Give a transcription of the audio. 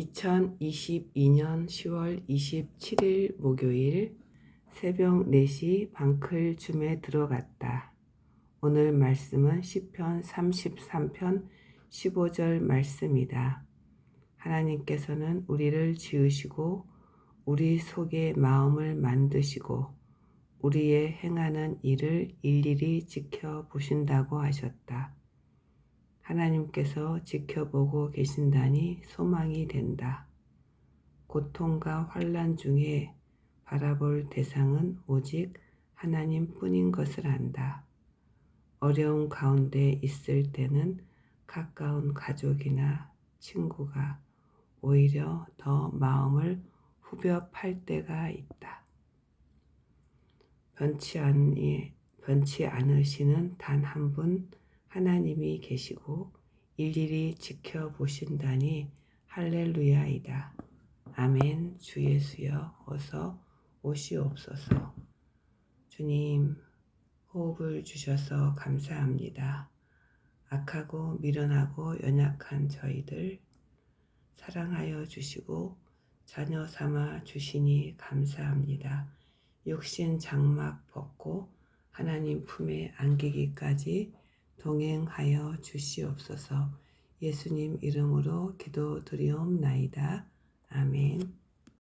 2022년 10월 27일 목요일 새벽 4시 방클 줌에 들어갔다. 오늘 말씀은 시편 33편 15절 말씀이다. 하나님께서는 우리를 지으시고 우리 속에 마음을 만드시고 우리의 행하는 일을 일일이 지켜보신다고 하셨다. 하나님께서 지켜보고 계신다니 소망이 된다. 고통과 환란 중에 바라볼 대상은 오직 하나님 뿐인 것을 안다. 어려운 가운데 있을 때는 가까운 가족이나 친구가 오히려 더 마음을 후벼 팔 때가 있다. 변치 않으시는 단 한 분 하나님이 계시고 일일이 지켜보신다니 할렐루야이다. 아멘. 주 예수여 어서 오시옵소서. 주님 호흡을 주셔서 감사합니다. 악하고 미련하고 연약한 저희들 사랑하여 주시고 자녀 삼아 주시니 감사합니다. 육신 장막 벗고 하나님 품에 안기기까지 동행하여 주시옵소서 예수님 이름으로 기도드리옵나이다. 아멘.